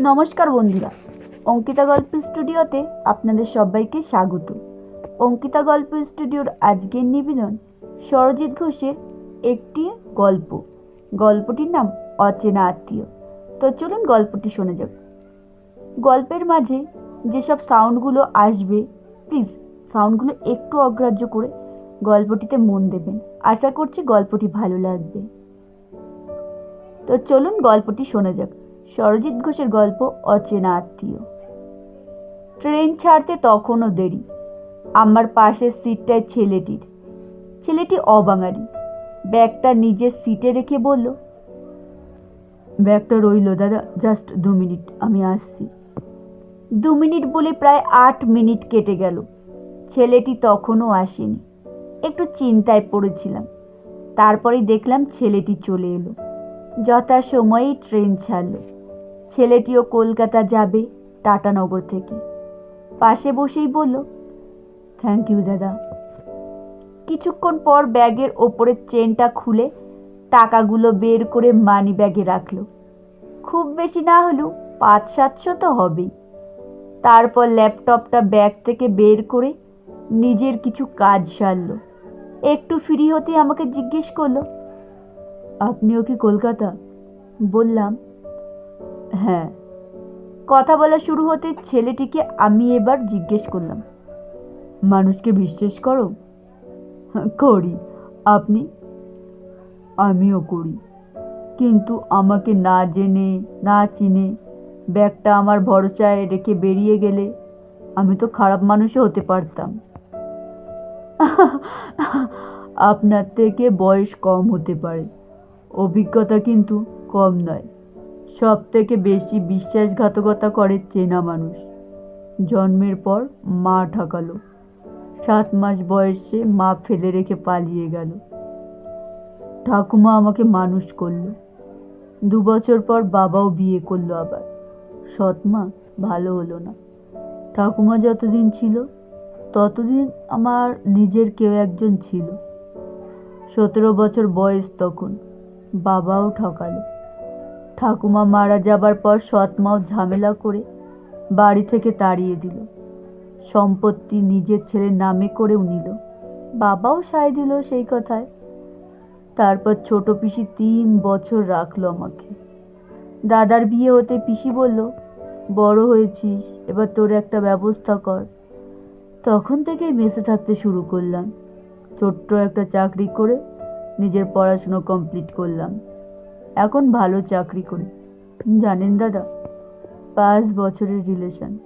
নমস্কার বন্ধুরা, অঙ্কিতা গল্প স্টুডিওতে আপনাদের সবাইকে স্বাগত। অঙ্কিতা গল্প স্টুডিওর আজকের নিবেদন সরজিৎ ঘোষের একটি গল্প। গল্পটির নাম অচেনা আত্মীয়। তো চলুন গল্পটি শোনা যাক। গল্পের মাঝে যেসব সাউন্ডগুলো আসবে, প্লিজ সাউন্ডগুলো একটু অগ্রাহ্য করে গল্পটিতে মন দেবেন। আশা করছি গল্পটি ভালো লাগবে। তো চলুন গল্পটি শোনা যাক। সরজিৎ ঘোষের গল্প অচেনা আত্মীয়। ট্রেন ছাড়তে তখনও দেরি। আমার পাশের সিটটায় ছেলেটির। ছেলেটি অবাঙালি। ব্যাগটা নিজের সিটে রেখে বলল, ব্যাগটা রইল দাদা, জাস্ট দু মিনিট, আমি আসছি। দু মিনিট বলে প্রায় আট মিনিট কেটে গেল। ছেলেটি তখনও আসেনি। একটু চিন্তায় পড়েছিলাম। তারপরেই দেখলাম ছেলেটি চলে এলো। যথা সময়েই ট্রেন ছাড়লো। ছেলেটিও কলকাতা যাবে টাটানগর থেকে। পাশে বসেই বলল থ্যাংক ইউ দাদা। কিছুক্ষণ পর ব্যাগের ওপরের চেনটা খুলে টাকাগুলো বের করে মানি ব্যাগে রাখল। খুব বেশি না হলেও পাঁচ সাতশো তো হবেই। তারপর ল্যাপটপটা ব্যাগ থেকে বের করে নিজের কিছু কাজ সারল। একটু ফ্রি হতে আমাকে জিজ্ঞেস করল, আপনিও কি কলকাতা? বললাম হ্যাঁ। কথা বলা শুরু হতে ছেলেটিকে আমি এবার জিজ্ঞেস করলাম, মানুষকে বিশ্বাস করো? করি, আপনি? আমিও করি। কিন্তু আমাকে না জেনে, না চিনে, ব্যাগটা আমার ভরসায় রেখে বেরিয়ে গেলে আমি তো খারাপ মানুষও হতে পারতাম। আপনার থেকে বয়স কম হতে পারে, অভিজ্ঞতা কিন্তু কম নয়। সব থেকে বেশি বিশ্বাসঘাতকতা করে চেনা মানুষ। জন্মের পর মা ঠকালো। সাত মাস বয়সে মা ফেলে রেখে পালিয়ে গেল। ঠাকুমা আমাকে মানুষ করল। দু বছর পর বাবাও বিয়ে করল আবার। সৎ মা ভালো হলো না। ঠাকুমা যতদিন ছিল, ততদিন আমার নিজের কেউ একজন ছিল। সতেরো বছর বয়স তখন। বাবাও ঠকালো। ঠাকুমা মারা যাবার পর সৎ মাও ঝামেলা করে বাড়ি থেকে তাড়িয়ে দিল। সম্পত্তি নিজের ছেলের নামে করেও নিল। বাবাও সায় দিল সেই কথায়। তারপর ছোট পিসি তিন বছর রাখল আমাকে। দাদার বিয়ে হতে পিসি বলল, বড় হয়েছিস, এবার তোর একটা ব্যবস্থা কর। তখন থেকেই মেসে থাকতে শুরু করলাম। ছোট্ট একটা চাকরি করে নিজের পড়াশুনো কমপ্লিট করলাম। এখন ভালো চাকরি করি। জানেন দাদা, পাঁচ বছরের রিলেশন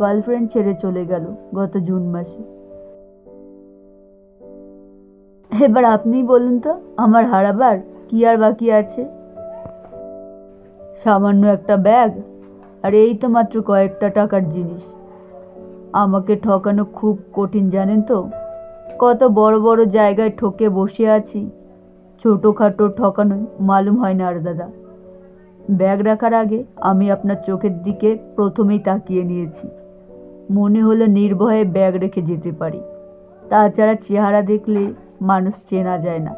গার্লফ্রেন্ড ছেড়ে চলে গেল গত জুন মাসে। এবার আপনিই বলুন তো, আমার হারাবার কি আর বাকি আছে? সামান্য একটা ব্যাগ আর এই তো মাত্র কয়েকটা টাকার জিনিস। আমাকে ঠকানো খুব কঠিন, জানেন তো? কত বড় বড় জায়গায় ঠকে বসে আছি। ছোটোখাটো ঠকানো মালুম হয় না আর দাদা। ব্যাগ রাখার আগে আমি আপনার চোখের দিকে প্রথমেই তাকিয়ে নিয়েছি। মনে হলো নির্ভয়ে ব্যাগ রেখে যেতে পারি। তাছাড়া চেহারা দেখলে মানুষ চেনা যায় না।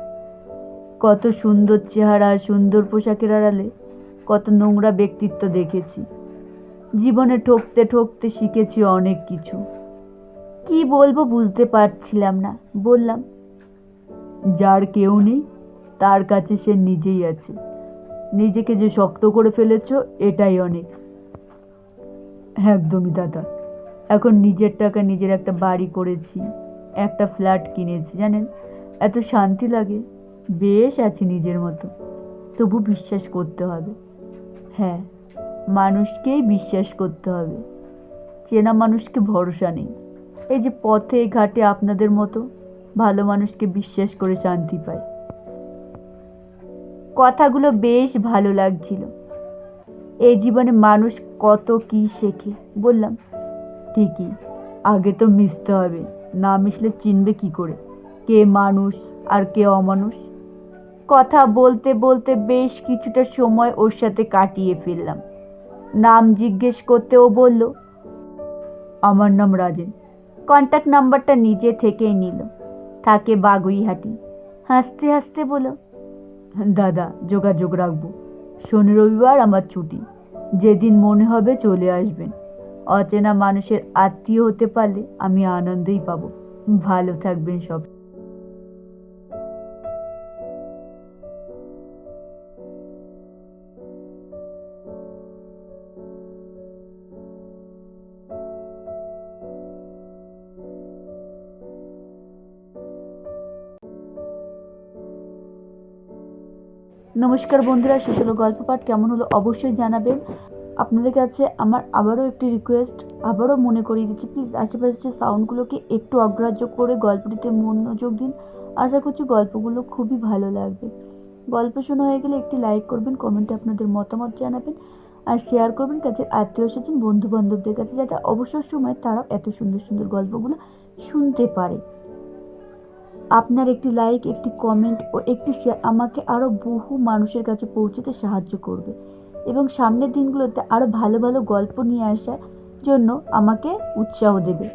কত সুন্দর চেহারা সুন্দর পোশাকের আড়ালে কত নোংরা ব্যক্তিত্ব দেখেছি। জীবনে ঠকতে ঠকতে শিখেছি অনেক কিছু। কি বলব বুঝতে পারছিলাম না, বললাম, যার কেউ নেই তার কাছে সে নিজেই আছে। নিজেকে যে শক্ত করে ফেলেছ, এটাই অনেক। একদমই দাদা। এখন নিজের টাকা নিজের একটা বাড়ি করেছি, একটা ফ্ল্যাট কিনেছি, জানেন? এত শান্তি লাগে। বেশ আছি নিজের মতো। তবু বিশ্বাস করতে হবে। হ্যাঁ মানুষকেই বিশ্বাস করতে হবে। চেনা মানুষকে ভরসা নেই। এই যে পথে ঘাটে আপনাদের মতো ভালো মানুষকে বিশ্বাস করে শান্তি পায় কথাগুলো বেশ ভালো লাগছিল। এই জীবনে মানুষ কত কি শেখে, বললাম, ঠিকই, আগে তো মিশতে হবে, না মিশলে চিনবে কি করে? কে মানুষ আর কে অমানুষ? কথা বলতে বলতে বেশ কিছুটা সময় ওর সাথে কাটিয়ে ফেললাম। নাম জিজ্ঞেস করতে ও বলল, আমার নাম রাজেন। কন্ট্যাক্ট নাম্বারটা নিজে থেকেই নিল, থাকে বাগুইহাটি। হাসতে হাসতে বলো দাদা, যোগাযোগ রাখব। শনি রবিবার আমার ছুটি। যেদিন মনে হবে চলে আসবেন। অচেনা মানুষের আত্মীয় হতে পারলে আমি আনন্দই পাবো। ভালো থাকবেন সব। নমস্কার বন্ধুরা শেষ হলো গল্প পাঠ কেমন হলো অবশ্যই জানাবেন। আপনাদের কাছে আমার আবারও একটি রিকোয়েস্ট আবারও মনে করিয়ে দিচ্ছি প্লিজ আশেপাশের সাউন্ডগুলোকে একটু অগ্রাহ্য করে গল্পটিতে মনোযোগ দিন। আশা করছি গল্পগুলো খুবই ভালো লাগবে। গল্প শোনা হয়ে গেলে একটি লাইক করবেন কমেন্টে আপনাদের মতামত জানাবেন, আর শেয়ার করবেন কাছের আত্মীয় স্বজন বন্ধু বান্ধবদের কাছে, যাতে অবসর সময় তারাও এত সুন্দর সুন্দর গল্পগুলো শুনতে পারে। আপনার একটি লাইক একটি কমেন্ট ও একটি শেয়ার আমাকে আরও বহু মানুষের কাছে পৌঁছতে সাহায্য করবে। এবং সামনের দিনগুলোতে আরও ভালো ভালো গল্প নিয়ে আসার জন্য আমাকে উৎসাহ দেবে।